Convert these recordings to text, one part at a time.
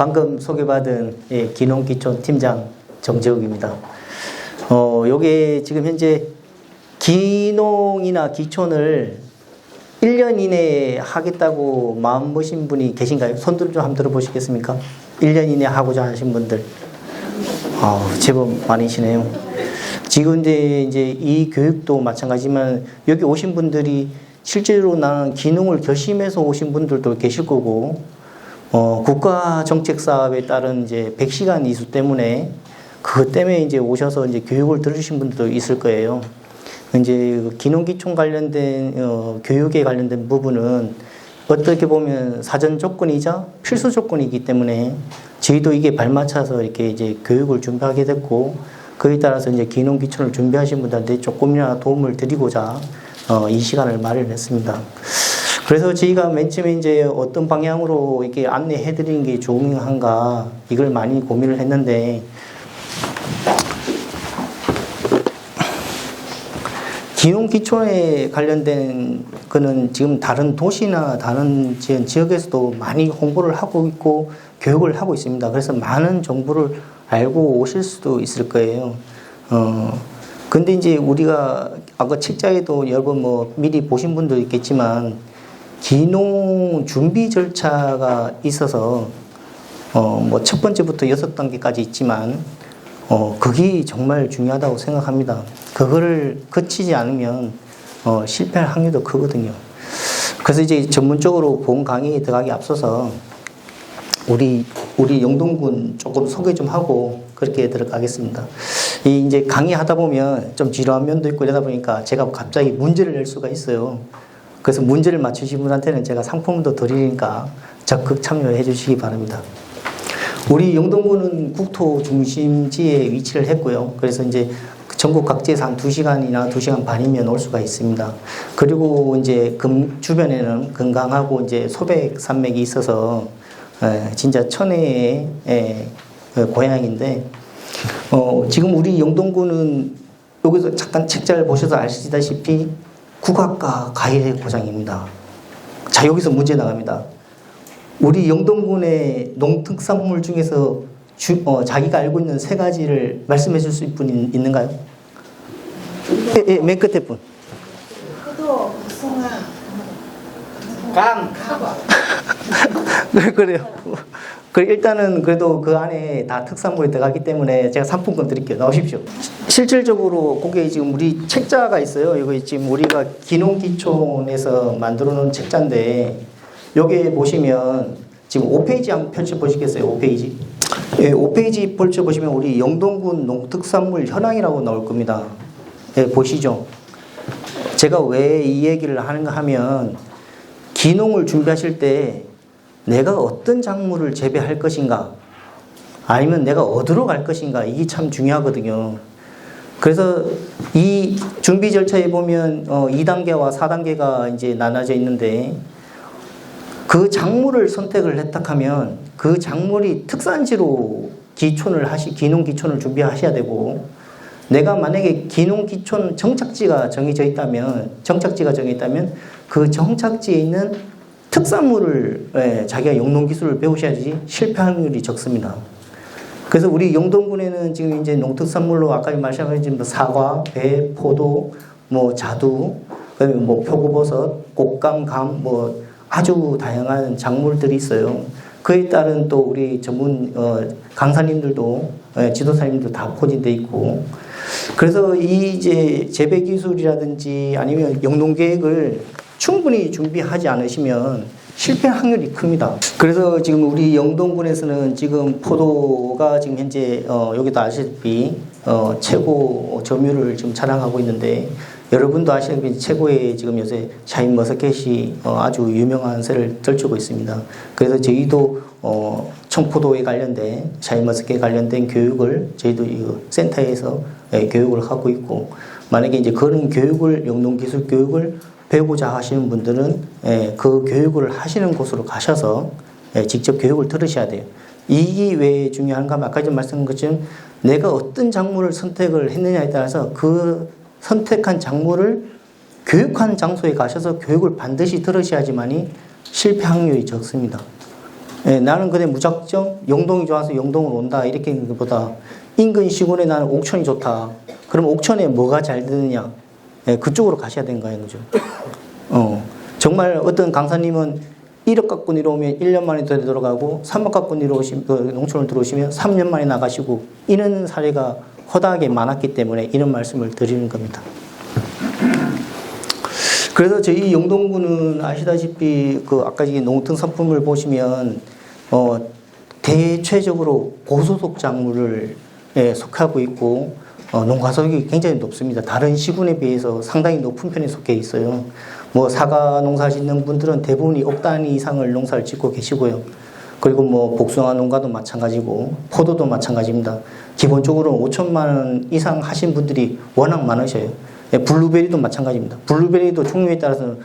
방금 소개받은 예, 기농기촌 팀장 정재욱입니다. 어, 요게 지금 현재 기농이나 기촌을 1년 이내에 하겠다고 마음 먹으신 분이 계신가요? 손들 좀 한번 들어보시겠습니까? 1년 이내에 하고자 하신 분들. 아, 제법 많으시네요. 지금 이제, 이제 이 교육도 마찬가지지만 여기 오신 분들이 실제로 나는 기능을 결심해서 오신 분들도 계실 거고, 어, 국가 정책 사업에 따른 이제 100시간 이수 때문에 그것 때문에 이제 오셔서 이제 교육을 들으신 분들도 있을 거예요. 이제 그 기농기촌 관련된 어, 교육에 관련된 부분은 어떻게 보면 사전 조건이자 필수 조건이기 때문에 저희도 이게 발맞춰서 이렇게 이제 교육을 준비하게 됐고 그에 따라서 이제 기농기촌을 준비하신 분들한테 조금이나 도움을 드리고자 어, 이 시간을 마련했습니다. 그래서 저희가 맨 처음에 이제 어떤 방향으로 이렇게 안내해 드리는 게 좋은가 이걸 많이 고민을 했는데 기농기촌에 관련된 거는 지금 다른 도시나 다른 지- 지역에서도 많이 홍보를 하고 있고 교육을 하고 있습니다. 그래서 많은 정보를 알고 오실 수도 있을 거예요. 어, 근데 이제 우리가 아까 책자에도 여러 번뭐 미리 보신 분도 있겠지만 기농 준비 절차가 있어서 어, 뭐 첫 번째부터 여섯 단계까지 있지만 어, 그게 정말 중요하다고 생각합니다. 그거를 거치지 않으면 어, 실패할 확률도 크거든요. 그래서 이제 전문적으로 본 강의에 들어가기 앞서서 우리 우리 영동군 조금 소개 좀 하고 그렇게 들어가겠습니다. 이 이제 강의하다 보면 좀 지루한 면도 있고 이러다 보니까 제가 갑자기 문제를 낼 수가 있어요. 그래서 문제를 맞추신 분한테는 제가 상품도 드리니까 적극 참여해 주시기 바랍니다. 우리 영동군은 국토 중심지에 위치를 했고요. 그래서 이제 전국 각지에서 한 2시간이나 2시간 반이면 올 수가 있습니다. 그리고 이제 금 주변에는 건강하고 이제 소백 산맥이 있어서 에, 진짜 천혜의 에, 그 고향인데 어, 지금 우리 영동군은 여기서 잠깐 책자를 보셔서 아시다시피 국악과 가일의 고장입니다. 자 여기서 문제 나갑니다. 우리 영동군의 농특산물 중에서 주, 어, 자기가 알고 있는 세 가지를 말씀해 줄 수 있는 분 있- 있는가요? 예, 예, 맨 끝에 분. 포도, 복숭아, 감, 사과. 네, 그래요. 그 일단은 그래도 그 안에 다 특산물이 들어가기 때문에 제가 상품권 드릴게요. 나오십시오. 실질적으로 그게 지금 우리 책자가 있어요. 이거 지금 우리가 기농기촌에서 만들어 놓은 책자인데 여기에 보시면 지금 5페이지 한번 펼쳐 보시겠어요? 5페이지. 예, 5페이지 펼쳐 보시면 우리 영동군 농특산물 현황이라고 나올 겁니다. 예, 보시죠. 제가 왜 이 얘기를 하는가 하면 기농을 준비하실 때 내가 어떤 작물을 재배할 것인가 아니면 내가 어디로 갈 것인가 이게 참 중요하거든요. 그래서 이 준비 절차에 보면 어 2단계와 4단계가 이제 나눠져 있는데 그 작물을 선택을 했다 하면 그 작물이 특산지로 기촌을 하시 기농 기촌을 준비하셔야 되고 내가 만약에 기농 기촌 정착지가 정해져 있다면 정착지가 정해 있다면 그 정착지에 있는 특산물을 예, 자기가 영농 기술을 배우셔야지 실패 확률이 적습니다. 그래서 우리 영동군에는 지금 이제 농특산물로 아까 말씀하신 뭐 사과, 배, 포도, 뭐 자두, 뭐 표고버섯, 꽃감, 감, 뭐 아주 다양한 작물들이 있어요. 그에 따른 또 우리 전문 어, 강사님들도 예, 지도사님도 다 포진돼 있고 그래서 이 이제 재배 기술이라든지 아니면 영농 계획을 충분히 준비하지 않으시면 실패 확률이 큽니다. 그래서 지금 우리 영동군에서는 지금 포도가 지금 현재 어, 여기도 아시다시피 어, 최고 점유를 지금 자랑하고 있는데 여러분도 아시다시피 최고의 지금 요새 샤인 머스켓이 어, 아주 유명한 새를 떨치고 있습니다. 그래서 저희도 어, 청포도에 관련된 샤인 머스켓 관련된 교육을 저희도 이 센터에서 예, 교육을 하고 있고 만약에 이제 그런 교육을 영농 기술 교육을 배우고자 하시는 분들은 예, 그 교육을 하시는 곳으로 가셔서 예, 직접 교육을 들으셔야 돼요. 이게 왜 중요한가 하면 아까 전 말씀한 것처럼 내가 어떤 작물을 선택을 했느냐에 따라서 그 선택한 작물을 교육한 장소에 가셔서 교육을 반드시 들으셔야지만이 실패 확률이 적습니다. 예, 나는 그냥 무작정 영동이 좋아서 영동으로 온다 이렇게 것보다 인근 시군에 나는 옥천이 좋다. 그럼 옥천에 뭐가 잘 되느냐? 예, 그쪽으로 가셔야 되는 그죠? 어, 정말 어떤 강사님은 1억 갖고 내려오면 1년 만에 되돌아가고 3억 갖고 내려오시면 그 농촌을 들어오시면 3년 만에 나가시고 이런 사례가 허다하게 많았기 때문에 이런 말씀을 드리는 겁니다. 그래서 저희 영동군은 아시다시피 그 아까 이 농특 상품을 보시면 어 대체적으로 고소득 작물을 예, 속하고 있고 어, 농가소득이 굉장히 높습니다. 다른 시군에 비해서 상당히 높은 편에 속해 있어요. 뭐 사과 농사 짓는 분들은 대부분이 억 단위 이상을 농사를 짓고 계시고요. 그리고 뭐 복숭아 농가도 마찬가지고 포도도 마찬가지입니다. 기본적으로 5천만 원 이상 하신 분들이 워낙 많으셔요. 예, 블루베리도 마찬가지입니다. 블루베리도 종류에 따라서는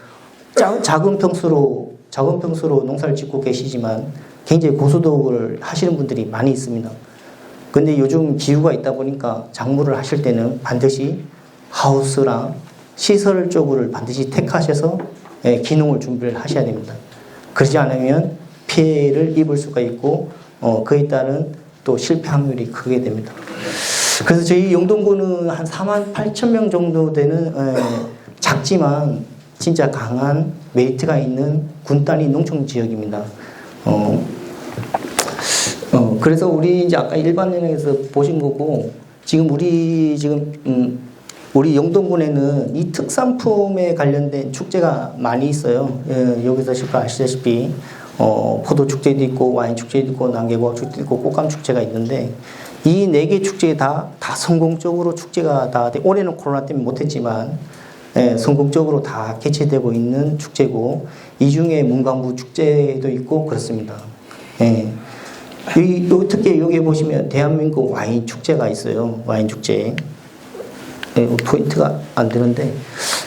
짜- 작은 평수로 작은 평수로 농사를 짓고 계시지만 굉장히 고소득을 하시는 분들이 많이 있습니다. 근데 요즘 기후가 있다 보니까 작물을 하실 때는 반드시 하우스랑 시설 쪽을 반드시 택하셔서 예, 기농을 준비를 하셔야 됩니다. 그러지 않으면 피해를 입을 수가 있고 어, 그에 따른 또 실패 확률이 크게 됩니다. 그래서 저희 영동군은 한 4만 8천 명 정도 되는 에, 작지만 진짜 강한 메리트가 있는 군 단위 농촌 지역입니다. 어, 어, 그래서 우리 이제 아까 일반 연행에서 보신 거고 지금 우리 지금 음, 우리 영동군에는 이 특산품에 관련된 축제가 많이 있어요. 예, 여기서 아시다시피 어, 포도 축제도 있고 와인 축제도 있고 난개과학 축제도 있고 꽃감 축제가 있는데 이 네 개 축제 다, 다 성공적으로 축제가 다 돼- 올해는 코로나 때문에 못했지만 예, 성공적으로 다 개최되고 있는 축제고 이 중에 문광부 축제도 있고 그렇습니다. 예. 여기, 여기 특히 여기 보시면 대한민국 와인 축제가 있어요. 와인 축제. 예, 포인트가 안 되는데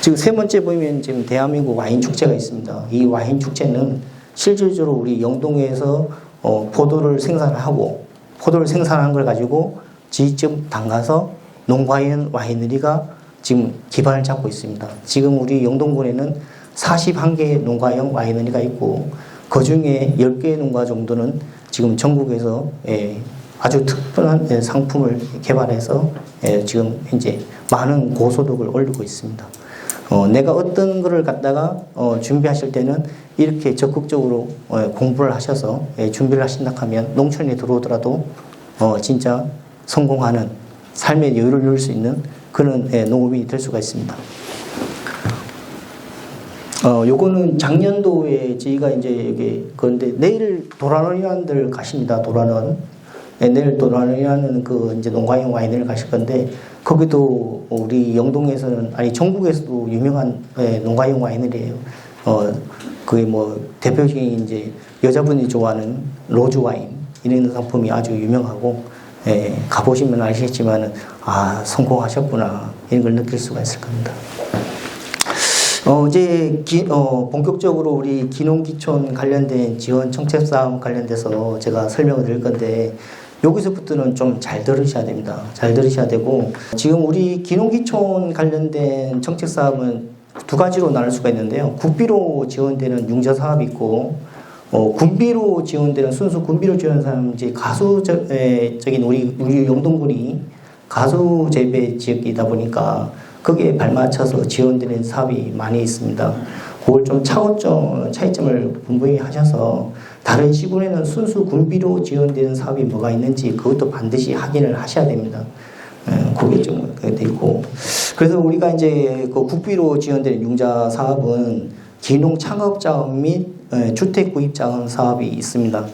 지금 세 번째 보이면 지금 대한민국 와인 축제가 있습니다. 이 와인 축제는 실질적으로 우리 영동에서 어, 포도를 생산하고 포도를 생산한 걸 가지고 직접 담가서 농과연 와이너리가 지금 기반을 잡고 있습니다. 지금 우리 영동군에는 41개의 농가형 와이너리가 있고 그 중에 10개의 농가 정도는 지금 전국에서 예, 아주 특별한 예, 상품을 개발해서 예, 지금 현재 많은 고소득을 올리고 있습니다. 어, 내가 어떤 거를 갖다가 어, 준비하실 때는 이렇게 적극적으로 어, 공부를 하셔서 예, 준비를 하신다 하면 농촌에 들어오더라도 어, 진짜 성공하는 삶의 여유를 누릴 수 있는 그런 예, 농업이 될 수가 있습니다. 어, 요거는 작년도에 저희가 이제 여기 그런데 내일 도라노이라는 데를 가십니다. 도라는 네, 내일 도라노이라는 그 이제 농가형 와인을 가실 건데 거기도 우리 영동에서는 아니 전국에서도 유명한 예, 농가형 와인이에요. 어, 그게 뭐 대표적인 이제 여자분이 좋아하는 로즈 와인 이런 상품이 아주 유명하고 예, 가보시면 아시겠지만은 아 성공하셨구나 이런 걸 느낄 수가 있을 겁니다. 어, 이제 기, 어, 본격적으로 우리 기농기촌 관련된 지원 정책 사업 관련돼서 제가 설명을 드릴 건데 여기서부터는 좀 잘 들으셔야 됩니다. 잘 들으셔야 되고 지금 우리 기농기촌 관련된 정책 사업은 두 가지로 나눌 수가 있는데요. 국비로 지원되는 융자 사업이 있고 어, 군비로 지원되는 순수 군비로 지원하는 사람 이제 가수적인 우리 우리 영동군이 가수 재배 지역이다 보니까 거기에 발맞춰서 지원되는 사업이 많이 있습니다. 그걸 좀 차원점 차이점을 분명히 하셔서 다른 시군에는 순수 군비로 지원되는 사업이 뭐가 있는지 그것도 반드시 확인을 하셔야 됩니다. 예, 그게 좀 되고 그래서 우리가 이제 그 국비로 지원되는 융자 사업은 기농 창업 자원 및 예, 주택 구입 자원 사업이 있습니다.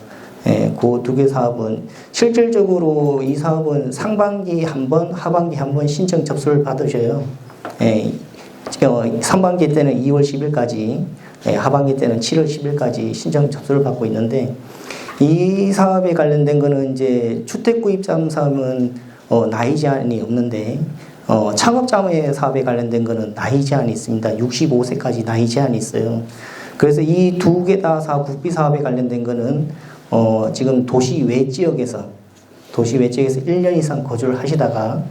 예, 그두 개 사업은 실질적으로 이 사업은 상반기 한 번, 하반기 한 번 신청 접수를 받으셔요. 예, 어, 상반기 때는 2월 10일까지, 예, 하반기 때는 7월 10일까지 신청 접수를 받고 있는데 이 사업에 관련된 거는 이제 주택 구입 자금 사업은 어, 나이 제한이 없는데 어, 창업 자금의 사업에 관련된 거는 나이 제한이 있습니다. 65세까지 나이 제한이 있어요. 그래서 이 두 개 다 사업 국비 사업에 관련된 거는 어, 지금 도시 외 지역에서 도시 외 지역에서 1년 이상 거주를 하시다가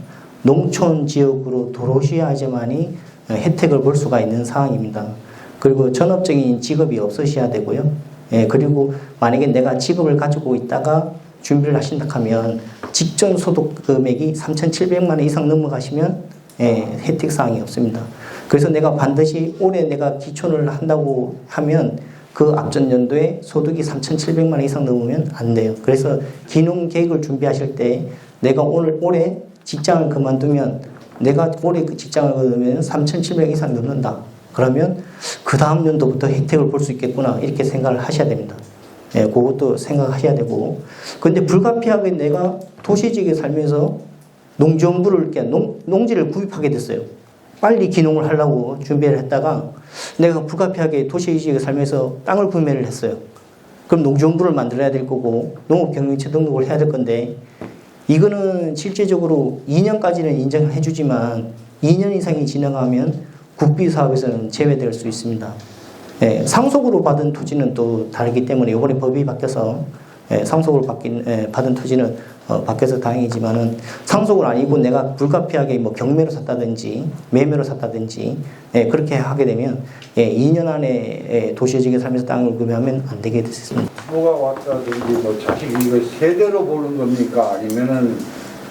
농촌 지역으로 들어오셔야지만이 혜택을 볼 수가 있는 상황입니다. 그리고 전업적인 직업이 없으셔야 되고요. 예, 그리고 만약에 내가 직업을 가지고 있다가 준비를 하신다 하면 직전 소득 금액이 3,700만 원 이상 넘어가시면 예, 혜택 사항이 없습니다. 그래서 내가 반드시 올해 내가 기촌을 한다고 하면 그 앞전 연도에 소득이 3,700만 원 이상 넘으면 안 돼요. 그래서 기농 계획을 준비하실 때 내가 오늘 올해 직장을 그만두면 내가 올해 그 직장을 그만두면 3,700 이상 넘는다. 그러면 그 다음 연도부터 혜택을 볼 수 있겠구나 이렇게 생각을 하셔야 됩니다. 예, 그것도 생각하셔야 되고. 근데 불가피하게 내가 도시지역에 살면서 농정부를 이렇게 농, 농지를 구입하게 됐어요. 빨리 기농을 하려고 준비를 했다가 내가 불가피하게 도시지역에 살면서 땅을 구매를 했어요. 그럼 농정부를 만들어야 될 거고 농업경영체 등록을 해야 될 건데 이거는 실제적으로 2년까지는 인정을 해주지만 2년 이상이 지나가면 국비 사업에서는 제외될 수 있습니다. 예, 상속으로 받은 토지는 또 다르기 때문에 이번에 법이 바뀌어서 예, 상속으로 받긴, 예, 받은 토지는 어, 바뀌어서 다행이지만은 상속은 아니고 내가 불가피하게 뭐 경매로 샀다든지 매매로 샀다든지 예, 그렇게 하게 되면 예, 2년 안에 예, 도시지역에 살면서 땅을 구매하면 안 되게 됐습니다. 부가 왔다든지 뭐 자식이 이거 세대로 보는 겁니까? 아니면은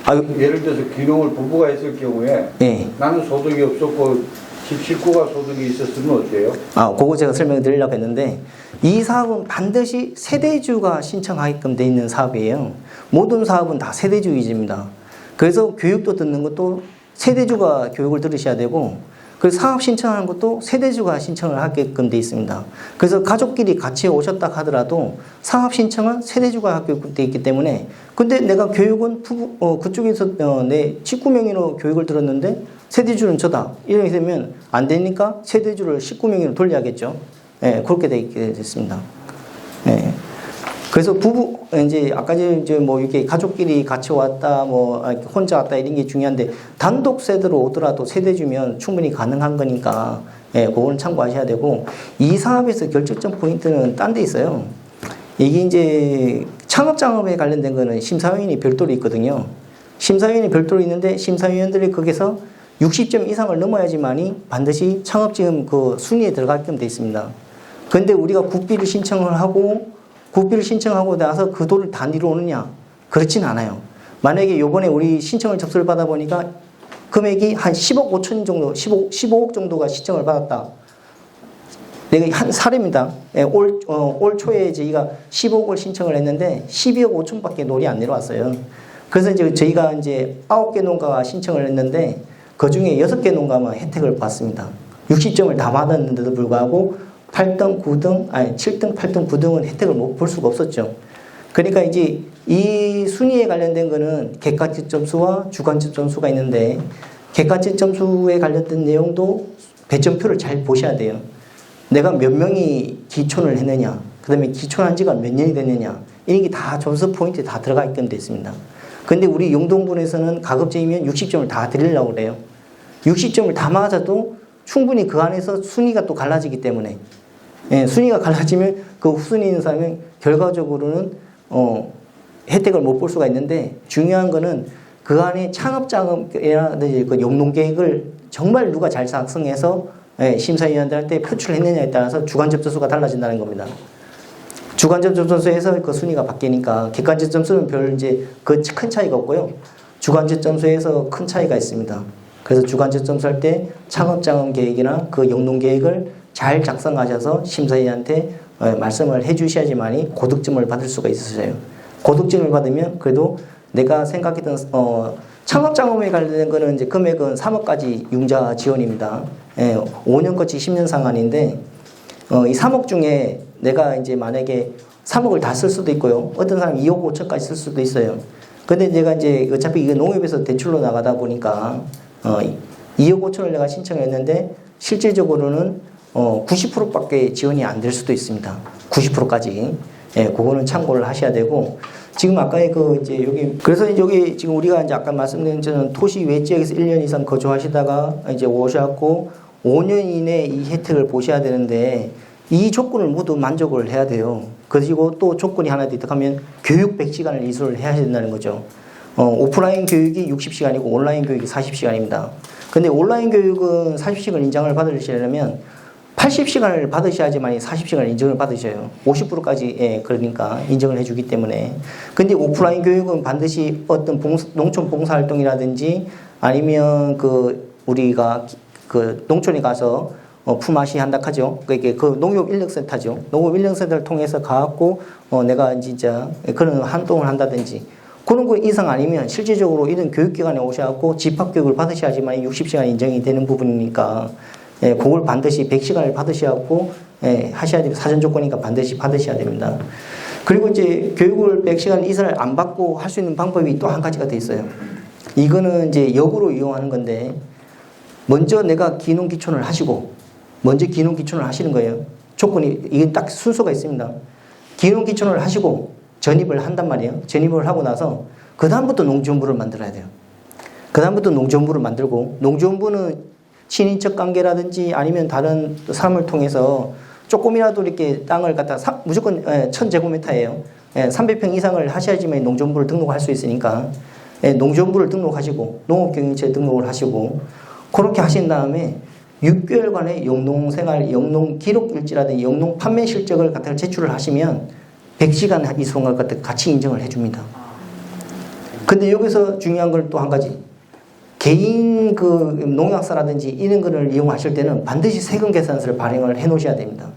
아유, 예를 들어서 귀농을 부부가 했을 경우에 예. 나는 소득이 없었고 집 식구가 소득이 있었으면 어때요? 아, 그거 제가 설명을 드리려고 했는데 이 사업은 반드시 세대주가 신청하게끔 돼 있는 사업이에요. 모든 사업은 다 세대주 위주입니다. 그래서 교육도 듣는 것도 세대주가 교육을 들으셔야 되고 그 사업 신청하는 것도 세대주가 신청을 하게끔 돼 있습니다. 그래서 가족끼리 같이 오셨다 하더라도 사업 신청은 세대주가 하게끔 돼 있기 때문에 근데 내가 교육은 부부, 어, 그쪽에서 어, 내 직구 명의로 교육을 들었는데 세대주는 저다. 이렇게 되면 안 되니까 세대주를 19명으로 돌려야겠죠. 예, 그렇게 돼 있게 됐습니다. 예. 그래서 부부, 이제 아까 이제 뭐 이렇게 가족끼리 같이 왔다, 뭐 아, 혼자 왔다 이런 게 중요한데 단독 세대로 오더라도 세대 주면 충분히 가능한 거니까 예, 그거는 참고하셔야 되고 이 사업에서 결정점 포인트는 딴 데 있어요. 이게 이제 창업 장업에 관련된 거는 심사위원이 별도로 있거든요. 심사위원이 별도로 있는데 심사위원들이 거기서 60점 이상을 넘어야지만이 반드시 창업 지금 그 순위에 들어가게끔 돼 있습니다. 근데 우리가 국비를 신청을 하고 국비를 신청하고 나서 그 돈을 다 내려오느냐? 그렇진 않아요. 만약에 요번에 우리 신청을 접수를 받아 보니까 금액이 한 10억 5천 정도, 15, 15억 정도가 신청을 받았다. 내가 한 사례입니다. 예, 올, 어, 올 초에 저희가 10억을 신청을 했는데 12억 5천밖에 놀이 안 내려왔어요. 그래서 이제 저희가 이제 9개 농가가 신청을 했는데 그 중에 6개 농가만 혜택을 받습니다. 60점을 다 받았는데도 불구하고 8등, 9등, 아니 7등, 8등, 9등은 혜택을 못 볼 수가 없었죠. 그러니까 이제 이 순위에 관련된 거는 객관적 점수와 주관적 점수가 있는데 객관적 점수에 관련된 내용도 배점표를 잘 보셔야 돼요. 내가 몇 명이 기촌을 했느냐, 그 다음에 기촌한 지가 몇 년이 됐느냐, 이런 게 다 점수 포인트에 다 들어가 있게끔 되어 있습니다. 근데 우리 용동군에서는 가급적이면 60점을 다 드리려고 그래요. 60점을 다 맞아도 충분히 그 안에서 순위가 또 갈라지기 때문에 예, 순위가 갈라지면 그 후순위 사람은 결과적으로는 어, 혜택을 못 볼 수가 있는데 중요한 거는 그 안에 창업자금이라든지 그 용농계획을 정말 누가 잘 작성해서 예, 심사위원들한테 표출했느냐에 따라서 주관적 점수가 달라진다는 겁니다. 주관적 점수에서 그 순위가 바뀌니까 객관적 점수는 별 이제 그 큰 차이가 없고요. 주관적 점수에서 큰 차이가 있습니다. 그래서 주관적 점수 할 때 창업자금 계획이나 그 영농 계획을 잘 작성하셔서 심사위원한테 어, 말씀을 해주셔야지만이 고득점을 받을 수가 있으세요. 고득점을 받으면 그래도 내가 생각했던 어, 창업자금에 관련된 거는 이제 금액은 3억까지 융자 지원입니다. 예, 5년 거치 10년 상한인데 어, 이 3억 중에 내가 이제 만약에 3억을 다 쓸 수도 있고요. 어떤 사람 2억 5천까지 쓸 수도 있어요. 근데 내가 이제 어차피 이게 농협에서 대출로 나가다 보니까 어, 2억 5천을 내가 신청했는데 실질적으로는 어, 90%밖에 지원이 안 될 수도 있습니다. 90%까지. 예, 그거는 참고를 하셔야 되고 지금 아까의 그 이제 여기 그래서 여기 지금 우리가 이제 아까 말씀드린 저는 도시 외 지역에서 1년 이상 거주하시다가 이제 오셔갖고 5년 이내 이 혜택을 보셔야 되는데 이 조건을 모두 만족을 해야 돼요. 그리고 또 조건이 하나 더 있다면 교육 100시간을 이수를 해야 된다는 거죠. 어, 오프라인 교육이 60시간이고 온라인 교육이 40시간입니다. 근데 온라인 교육은 40시간 인장을 받으시려면 80시간을 받으셔야지만 40시간 인정을 받으셔요. 50%까지 예, 그러니까 인정을 해주기 때문에. 근데 오프라인 교육은 반드시 어떤 봉사- 농촌 봉사활동이라든지 아니면 그 우리가 기- 그 농촌에 가서 어, 품앗이 한다 하죠. 그게 그 농협 인력센터죠. 농업 인력센터를 통해서 가갖고 어, 내가 진짜 그런 활동을 한다든지 그런 거 이상 아니면 실질적으로 이런 교육기관에 오셔갖고 집합교육을 받으셔야지만 60시간 인정이 되는 부분이니까 예, 그걸 반드시 100시간을 받으셔갖고 예, 하셔야 됩니다. 사전 조건이니까 반드시 받으셔야 됩니다. 그리고 이제 교육을 100시간 이상을 안 받고 할 수 있는 방법이 또 한 가지가 돼 있어요. 이거는 이제 역으로 이용하는 건데 먼저 내가 기농 기촌을 하시고 먼저 기농 기촌을 하시는 거예요. 조건이 이게 딱 순서가 있습니다. 기농 기촌을 하시고 전입을 한단 말이에요. 전입을 하고 나서 그 다음부터 농지원부를 만들어야 돼요. 그 다음부터 농지원부를 만들고 농지원부는 친인척 관계라든지 아니면 다른 사람을 통해서 조금이라도 이렇게 땅을 갖다 사- 무조건 예, 1000제곱미터예요. 예, 300평 이상을 하셔야지만 농지원부를 등록할 수 있으니까 예, 농지원부를 등록하시고 농업경영체 등록을 하시고 그렇게 하신 다음에 6개월간의 영농생활, 영농 기록일지라든지 영농 판매 실적을 갖다 제출을 하시면 100시간 이상을 갖다 같이 인정을 해줍니다. 근데 여기서 중요한 걸 또 한 가지. 개인 그 농약사라든지 이런 거를 이용하실 때는 반드시 세금 계산서를 발행을 해 놓으셔야 됩니다.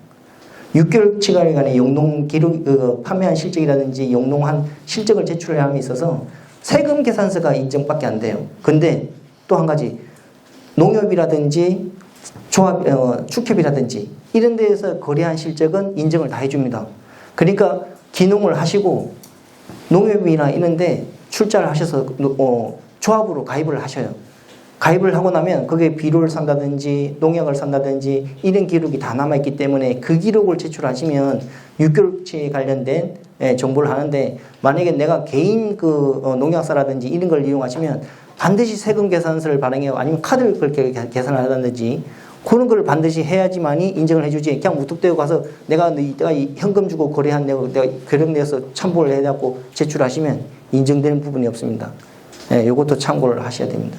6개월 치간의 영농 기록, 그 판매한 실적이라든지 영농한 실적을 제출해야 함에 있어서 세금 계산서가 인정밖에 안 돼요. 근데 또 한 가지 농협이라든지 조합, 어, 축협이라든지 이런 데에서 거래한 실적은 인정을 다 해줍니다. 그러니까 기농을 하시고 농협이나 이런데 출자를 하셔서 어, 조합으로 가입을 하셔요. 가입을 하고 나면 그게 비료를 산다든지 농약을 산다든지 이런 기록이 다 남아있기 때문에 그 기록을 제출하시면 6개월치에 관련된 예, 정보를 하는데 만약에 내가 개인 그 어, 농약사라든지 이런 걸 이용하시면 반드시 세금 계산서를 발행해요. 아니면 카드를 그렇게 계- 계산을 하다든지 그런 걸 반드시 해야지만이 인정을 해주지. 그냥 무턱대고 가서 내가 내가 이 현금 주고 거래한 내가 내가 괴력 내서 첨부를 해갖고 제출하시면 인정되는 부분이 없습니다. 예, 요것도 참고를 하셔야 됩니다.